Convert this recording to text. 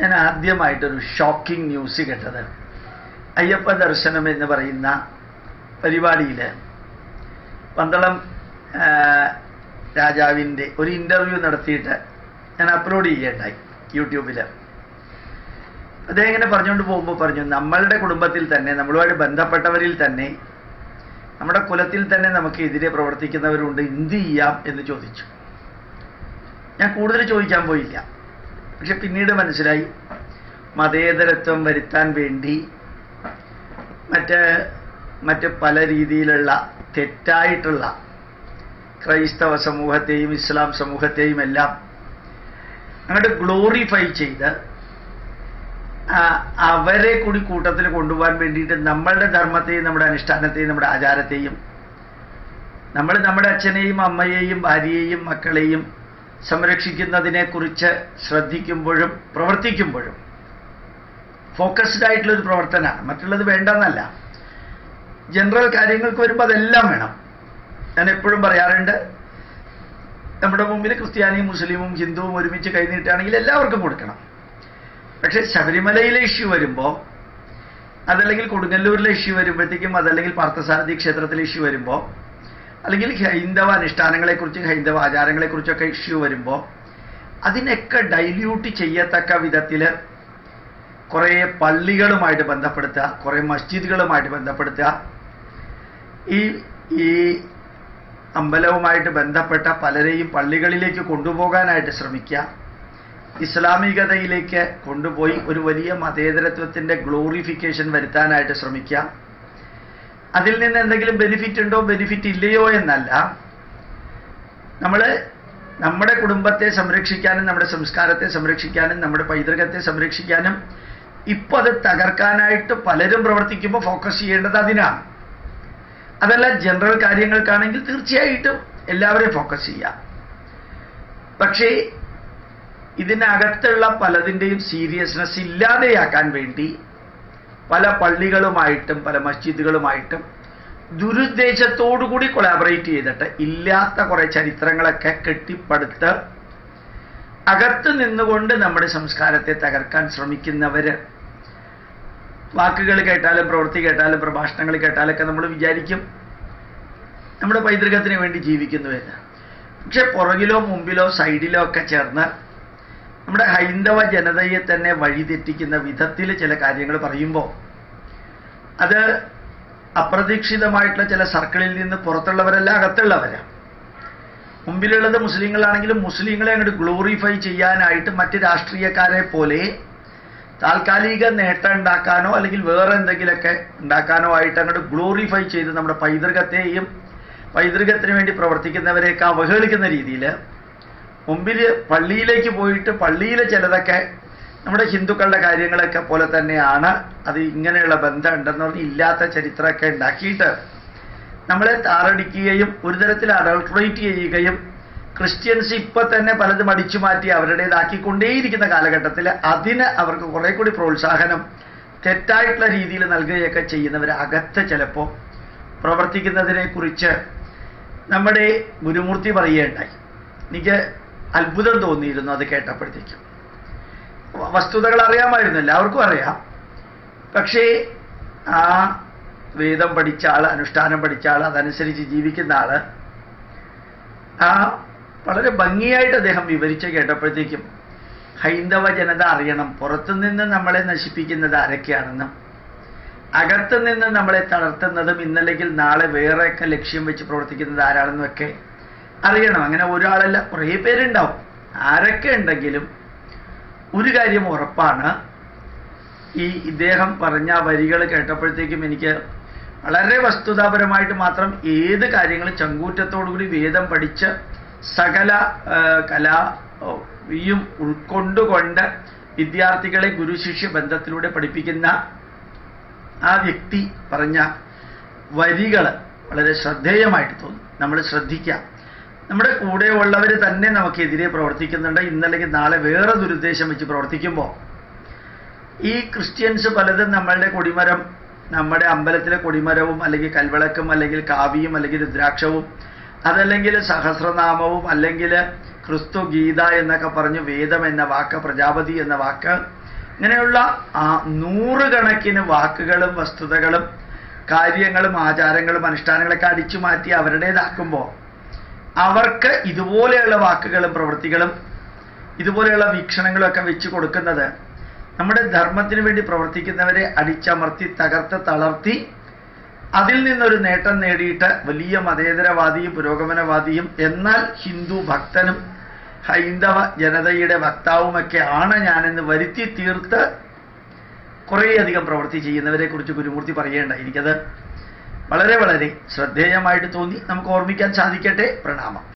ഞാൻ ആദ്യമായിട്ടൊരു shocking news കേട്ടത്. അയ്യപ്പ ദർശനം എന്ന് പറയുന്ന പരിപാടിയിൽ പന്തളം രാജാവിന്റെ ഒരു ഇന്റർവ്യൂ നടത്തിയിട്ട് ഞാൻ അപ്ലോഡ് ചെയ്യേണ്ടായി യൂട്യൂബിൽ അദ്ദേഹം ഇങ്ങനെ പറഞ്ഞുകൊണ്ട് പോകുമ്പോൾ പറഞ്ഞു നമ്മളുടെ കുടുംബത്തിൽ തന്നെ നമ്മളുമായിട്ട് ബന്ധപ്പെട്ടവരിൽ തന്നെ നമ്മുടെ കുലത്തിൽ തന്നെ നമുക്ക് എതിരെ പ്രവർത്തിക്കുന്നവരുണ്ട് എന്ത് ചെയ്യാം? എന്ന് ചോദിച്ചു. ഞാൻ കൂടുതൽ ചോദിക്കാൻ പോയില്ല. പക്ഷെ പിന്നീട് മനസ്സിലായി. മതേതരത്വം വരുത്താൻ വേണ്ടി മറ്റ് മറ്റ് പല രീതിയിലുള്ള തെറ്റായിട്ടുള്ള ക്രൈസ്തവ സമൂഹത്തെയും ഇസ്ലാം സമൂഹത്തെയും എല്ലാം അങ്ങോട്ട് ഗ്ലോറിഫൈ ചെയ്ത് അവരെ കൂടി കൂട്ടത്തിൽ കൊണ്ടുപോകാൻ വേണ്ടിയിട്ട് നമ്മളുടെ ധർമ്മത്തെയും നമ്മുടെ അനുഷ്ഠാനത്തെയും നമ്മുടെ ആചാരത്തെയും നമ്മൾ നമ്മുടെ അച്ഛനെയും അമ്മയെയും ഭാര്യയെയും മക്കളെയും സംരക്ഷിക്കുന്നതിനെക്കുറിച്ച് ശ്രദ്ധിക്കുമ്പോഴും പ്രവർത്തിക്കുമ്പോഴും ഫോക്കസ്ഡ് ആയിട്ടുള്ളൊരു പ്രവർത്തനമാണ്. മറ്റുള്ളത് വേണ്ടെന്നല്ല. ജനറൽ കാര്യങ്ങൾക്ക് വരുമ്പോൾ അതെല്ലാം വേണം. ഞാൻ എപ്പോഴും പറയാറുണ്ട് നമ്മുടെ മുമ്പിൽ ക്രിസ്ത്യാനിയും മുസ്ലിമും ഹിന്ദുവും ഒരുമിച്ച് കൈനീട്ടാണെങ്കിൽ എല്ലാവർക്കും കൊടുക്കണം. പക്ഷേ ശബരിമലയിലെ ഇഷ്യൂ വരുമ്പോൾ അതല്ലെങ്കിൽ കൊടുങ്ങല്ലൂരിലെ ഇഷ്യൂ വരുമ്പോഴത്തേക്കും അതല്ലെങ്കിൽ പാർത്ഥസാരഥി ക്ഷേത്രത്തിലെ ഇഷ്യൂ വരുമ്പോൾ അല്ലെങ്കിൽ ഹൈന്ദവ അനുഷ്ഠാനങ്ങളെക്കുറിച്ചും ഹൈന്ദവ ആചാരങ്ങളെക്കുറിച്ചൊക്കെ ഇഷ്യൂ വരുമ്പോൾ അതിനൊക്കെ ഡൈല്യൂട്ട് ചെയ്യത്തക്ക വിധത്തിൽ കുറേ പള്ളികളുമായിട്ട് ബന്ധപ്പെടുത്തുക കുറേ മസ്ജിദുകളുമായിട്ട് ബന്ധപ്പെടുത്തുക. ഈ ഈ അമ്പലവുമായിട്ട് ബന്ധപ്പെട്ട പലരെയും പള്ളികളിലേക്ക് കൊണ്ടുപോകാനായിട്ട് ശ്രമിക്കുക. ഇസ്ലാമികതയിലേക്ക് കൊണ്ടുപോയി ഒരു വലിയ മതേതരത്വത്തിന്റെ ഗ്ലോറിഫിക്കേഷൻ വരുത്താനായിട്ട് ശ്രമിക്കുക. അതിൽ നിന്ന് എന്തെങ്കിലും ബെനിഫിറ്റ് ഉണ്ടോ ബെനിഫിറ്റ് ഇല്ലയോ എന്നല്ല. നമ്മൾ നമ്മുടെ കുടുംബത്തെ സംരക്ഷിക്കാനും നമ്മുടെ സംസ്കാരത്തെ സംരക്ഷിക്കാനും നമ്മുടെ പൈതൃകത്തെ സംരക്ഷിക്കാനും ഇപ്പോൾ അത് തകർക്കാനായിട്ട് പലരും പ്രവർത്തിക്കുമ്പോൾ ഫോക്കസ് ചെയ്യേണ്ടത് അതിനാണ്. അതല്ല ജനറൽ കാര്യങ്ങൾക്കാണെങ്കിൽ തീർച്ചയായിട്ടും എല്ലാവരെയും ഫോക്കസ് ചെയ്യാം. പക്ഷേ ഇതിനകത്തുള്ള പലതിന്റെയും സീരിയസ്നെസ് ഇല്ലാതെയാക്കാൻ വേണ്ടി പല പള്ളികളുമായിട്ടും പല മസ്ജിദുകളുമായിട്ടും ദുരുദ്ദേശത്തോടുകൂടി കൊളാബറേറ്റ് ചെയ്തിട്ട് ഇല്ലാത്ത കുറേ ചരിത്രങ്ങളൊക്കെ കെട്ടിപ്പടുത്ത് അകത്ത് നിന്നുകൊണ്ട് നമ്മുടെ സംസ്കാരത്തെ തകർക്കാൻ ശ്രമിക്കുന്നവർ വാക്കുകൾ കേട്ടാലും പ്രവൃത്തി കേട്ടാലും പ്രഭാഷണങ്ങൾ കേട്ടാലൊക്കെ നമ്മൾ വിചാരിക്കും നമ്മുടെ പൈതൃകത്തിന് വേണ്ടി ജീവിക്കുന്നു എന്ന്. പക്ഷെ പുറകിലോ മുമ്പിലോ സൈഡിലോ ഒക്കെ ചേർന്ന് നമ്മുടെ ഹൈന്ദവ ജനതയെ തന്നെ വഴിതെറ്റിക്കുന്ന വിധത്തിൽ ചില കാര്യങ്ങൾ പറയുമ്പോൾ അത് അപ്രതീക്ഷിതമായിട്ടുള്ള ചില സർക്കിളിൽ നിന്ന് പുറത്തുള്ളവരല്ല അകത്തുള്ളവരാണ്. മുമ്പിലുള്ളത് മുസ്ലിങ്ങളാണെങ്കിലും മുസ്ലിങ്ങളെ അങ്ങോട്ട് ഗ്ലോറിഫൈ ചെയ്യാനായിട്ട് മറ്റ് രാഷ്ട്രീയക്കാരെ പോലെ താൽക്കാലിക നേട്ടം ഉണ്ടാക്കാനോ അല്ലെങ്കിൽ വേറെ എന്തെങ്കിലുമൊക്കെ ഉണ്ടാക്കാനോ ആയിട്ട് അങ്ങോട്ട് ഗ്ലോറിഫൈ ചെയ്ത് നമ്മുടെ പൈതൃകത്തെയും പൈതൃകത്തിന് വേണ്ടി പ്രവർത്തിക്കുന്നവരെയൊക്കെ അവഹേളിക്കുന്ന രീതിയിൽ മുമ്പിൽ പള്ളിയിലേക്ക് പോയിട്ട് പള്ളിയിലെ ചിലതൊക്കെ നമ്മുടെ ഹിന്ദുക്കളുടെ കാര്യങ്ങളൊക്കെ പോലെ തന്നെയാണ്. അത് ഇങ്ങനെയുള്ള ബന്ധം ഉണ്ടെന്ന് പറഞ്ഞ് ഇല്ലാത്ത ചരിത്രമൊക്കെ ഉണ്ടാക്കിയിട്ട് നമ്മളെ താറടിക്കുകയും ഒരു തരത്തിൽ അഡൾട്രേറ്റ് ചെയ്യുകയും ക്രിസ്ത്യൻസ് ഇപ്പൊ തന്നെ പലതും അടിച്ചു മാറ്റി അവരുടേതാക്കിക്കൊണ്ടേയിരിക്കുന്ന കാലഘട്ടത്തിൽ അതിന് അവർക്ക് കുറെ കൂടി പ്രോത്സാഹനം തെറ്റായിട്ടുള്ള രീതിയിൽ നൽകുകയൊക്കെ ചെയ്യുന്നവർ അകത്ത് ചിലപ്പോൾ പ്രവർത്തിക്കുന്നതിനെക്കുറിച്ച് നമ്മുടെ ഗുരുമൂർത്തി പറയുകയുണ്ടായി. എനിക്ക് അത്ഭുതം തോന്നിയിരുന്നു അത് കേട്ടപ്പോഴത്തേക്കും. വസ്തുതകൾ അറിയാമായിരുന്നു എല്ലാവർക്കും അറിയാം. പക്ഷേ ആ വേദം പഠിച്ച ആൾ അനുഷ്ഠാനം പഠിച്ച ആൾ അതനുസരിച്ച് ജീവിക്കുന്ന ആൾ ആ വളരെ ഭംഗിയായിട്ട് അദ്ദേഹം വിവരിച്ച് കേട്ടപ്പോഴത്തേക്കും ഹൈന്ദവ ജനത അറിയണം പുറത്തുനിന്ന് നമ്മളെ നശിപ്പിക്കുന്നത് ആരൊക്കെയാണെന്നും അകത്തുനിന്ന് നമ്മളെ തളർത്തുന്നതും ഇന്നല്ലെങ്കിൽ നാളെ വേറെയൊക്കെ ലക്ഷ്യം വെച്ച് പ്രവർത്തിക്കുന്നത് ആരാണെന്നും ഒക്കെ അറിയണം. അങ്ങനെ ഒരാളല്ല കുറേ പേരുണ്ടാവും. ആരൊക്കെ ഉണ്ടെങ്കിലും ഒരു കാര്യം ഉറപ്പാണ്. ഈ ഇദ്ദേഹം പറഞ്ഞ വരികൾ കേട്ടപ്പോഴത്തേക്കും എനിക്ക് വളരെ വസ്തുതാപരമായിട്ട് മാത്രം ഏത് കാര്യങ്ങളും ചങ്കൂറ്റത്തോടുകൂടി വേദം പഠിച്ച് സകല കലയും ഉൾക്കൊണ്ടുകൊണ്ട് വിദ്യാർത്ഥികളെ ഗുരുശിഷ്യ ബന്ധത്തിലൂടെ പഠിപ്പിക്കുന്ന ആ വ്യക്തി പറഞ്ഞ വരികൾ വളരെ ശ്രദ്ധേയമായിട്ട് തോന്നും. നമ്മൾ ശ്രദ്ധിക്കാം. നമ്മുടെ കൂടെ ഉള്ളവർ തന്നെ നമുക്കെതിരെ പ്രവർത്തിക്കുന്നുണ്ട്. ഇന്നല്ലെങ്കിൽ നാളെ വേറെ ദുരുദ്ദേശം വെച്ച് പ്രവർത്തിക്കുമ്പോൾ ഈ ക്രിസ്ത്യൻസ് പലതും നമ്മളുടെ കൊടിമരം നമ്മുടെ അമ്പലത്തിലെ കൊടിമരവും അല്ലെങ്കിൽ കൽവിളക്കും അല്ലെങ്കിൽ കാവ്യം അല്ലെങ്കിൽ രുദ്രാക്ഷവും അതല്ലെങ്കിൽ സഹസ്രനാമവും അല്ലെങ്കിൽ ക്രിസ്തു ഗീത എന്നൊക്കെ പറഞ്ഞു വേദം എന്ന വാക്ക് പ്രജാപതി എന്ന വാക്ക് ഇങ്ങനെയുള്ള ആ നൂറുകണക്കിന് വാക്കുകളും വസ്തുതകളും കാര്യങ്ങളും ആചാരങ്ങളും അനുഷ്ഠാനങ്ങളൊക്കെ അടിച്ചു മാറ്റി അവരുടേതാക്കുമ്പോൾ അവർക്ക് ഇതുപോലെയുള്ള വാക്കുകളും പ്രവൃത്തികളും ഇതുപോലെയുള്ള വീക്ഷണങ്ങളും ഒക്കെ വെച്ച് കൊടുക്കുന്നത് നമ്മുടെ ധർമ്മത്തിന് വേണ്ടി പ്രവർത്തിക്കുന്നവരെ അടിച്ചമർത്തി തകർത്ത് തളർത്തി അതിൽ നിന്നൊരു നേട്ടം നേടിയിട്ട് വലിയ മതേതരവാദിയും പുരോഗമനവാദിയും എന്നാൽ ഹിന്ദു ഭക്തനും ഹൈന്ദവ ജനതയുടെ വക്താവുമൊക്കെ ആണ് ഞാനെന്ന് വരുത്തി തീർത്ത് കുറേയധികം പ്രവൃത്തി ചെയ്യുന്നവരെ കുറിച്ച് ഗുരുമൂർത്തി പറയേണ്ട. എനിക്കത് വളരെ വളരെ ശ്രദ്ധേയമായിട്ട് തോന്നി. നമുക്ക് ഓർമ്മിക്കാൻ സാധിക്കട്ടെ. പ്രണാമം.